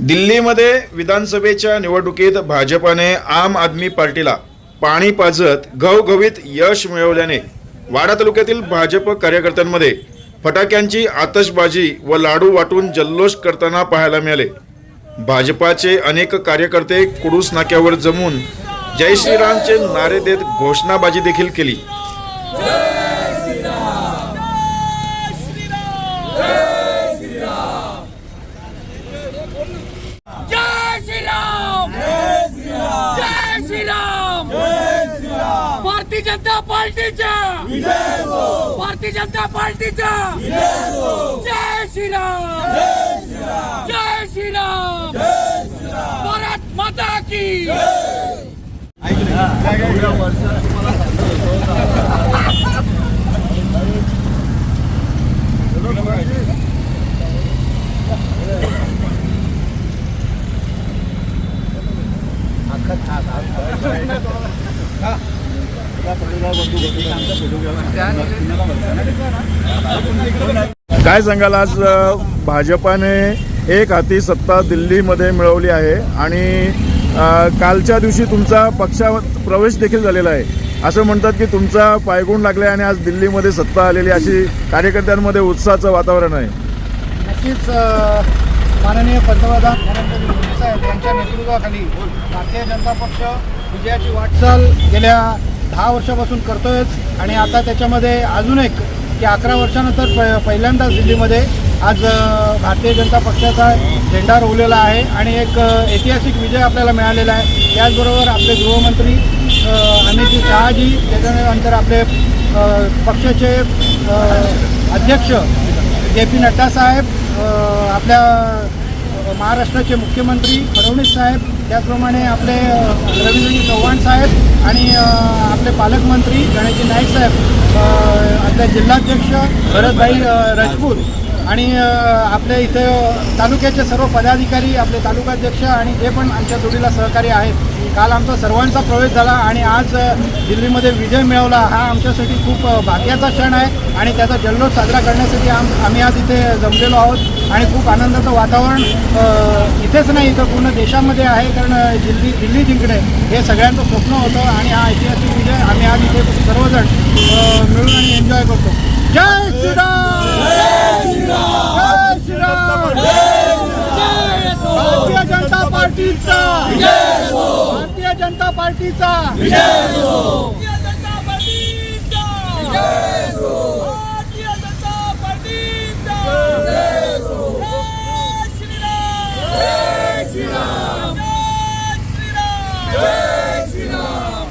दिल्लीमध्ये विधानसभेच्या निवडणुकीत भाजपाने आम आदमी पार्टीला पाणी पाजत घवघवीत यश मिळवल्याने वाडा तालुक्यातील भाजप कार्यकर्त्यांमध्ये फटाक्यांची आतषबाजी व लाडू वाटून जल्लोष करताना पाहायला मिळाले. भाजपाचे अनेक कार्यकर्ते कुडूस नाक्यावर जमून जय श्रीरामचे नारे देत घोषणाबाजी देखील केली जय श्रीराम जय श्रीराम भारतीय जनता पार्टीच्या भारतीय जनता पार्टीच्या जय श्रीराम। जय श्रीराम। भारत माता की। काय सांगाल आज भाजपाने एक हाती सत्ता दिल्लीमध्ये मिळवली आहे आणि कालच्या दिवशी तुमचा पक्षात प्रवेश देखील झालेला आहे. असं म्हणतात की तुमचा पायगुण लागला आणि आज दिल्लीमध्ये सत्ता आलेली अशी कार्यकर्त्यांमध्ये उत्साहाचं वातावरण आहे. नक्कीच माननीय पंतप्रधान नरेंद्र मोदी साहेब यांच्या नेतृत्वाखाली भारतीय जनता पक्ष विजयाची वाटचाल गेल्या दहा वर्षापासून करतोयच. आणि आता त्याच्यामध्ये अजून एक की अकरा वर्षानंतर प पहिल्यांदाच दिल्लीमध्ये आज भारतीय जनता पक्षाचा झेंडा रोवलेला आहे. आणि एक ऐतिहासिक विजय आपल्याला मिळालेला आहे. त्याचबरोबर आपले गृहमंत्री अ, अमित शहाजी त्याच्यानंतर आपले पक्षाचे अध्यक्ष जे पी नड्डा साहेब आपल्या महाराष्ट्राचे मुख्यमंत्री फडणवीस साहेब त्याचप्रमाणे आपले अ, रवींद्रजी चव्हाण साहेब आणि आपले पालकमंत्री गणेशजी नाईक साहेब आपले जिल्हाध्यक्ष भरतभाई राजपूत. आणि आपल्या इथे तालुक्याचे सर्व पदाधिकारी आपले तालुकाध्यक्ष आणि जे पण आमच्या जोडीला सहकारी आहेत काल आमचा सर्वांचा प्रवेश झाला आणि आज दिल्लीमध्ये विजय मिळवला. हा आमच्यासाठी खूप भाग्याचा क्षण आहे आणि त्याचा जल्लोष साजरा करण्यासाठी आम आम्ही आज इथे जमलेलो आहोत आणि खूप आनंदाचं वातावरण इथेच नाही इथं पूर्ण देशामध्ये आहे. कारण दिल्ली दिल्ली जिंकणे हे सगळ्यांचं स्वप्न होतं आणि हा ऐतिहासिक विजय आम्ही आज इथे सर्वजण मिळून आणि एन्जॉय करतो. जय जय श्रीराम! भारतीय जनता पार्टीचा! भारतीय जनता पार्टीचा भारतीय जनता पार्टीचा भारतीय जनता पार्टीचा जय श्रीराम जय श्रीराम जय श्रीराम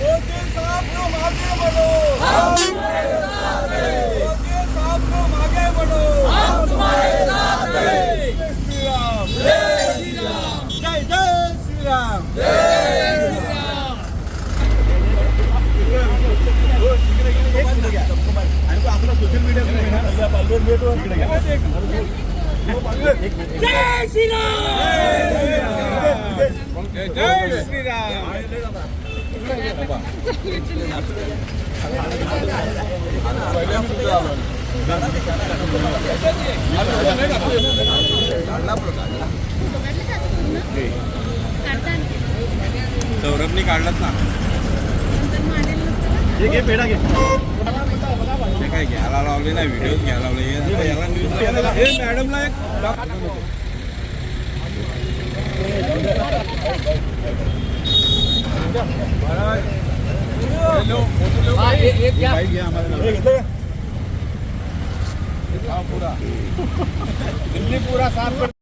मोदी साहब तुम आगे बढ़ो हम तुम्हारे साथ हैं मोदी साहब तुम आगे बढ़ो हम तुम्हारे साथ हैं जय श्रीराम जय श्रीराम जय जय श्रीराम जय श्रीराम. जय श्रीराम जय श्रीराम सौरभनी काढलात ना. काय घ्यायला लावले ना व्हिडिओ घ्यायला लावले. हे मॅडमला एक दिल्ली पूरा साथ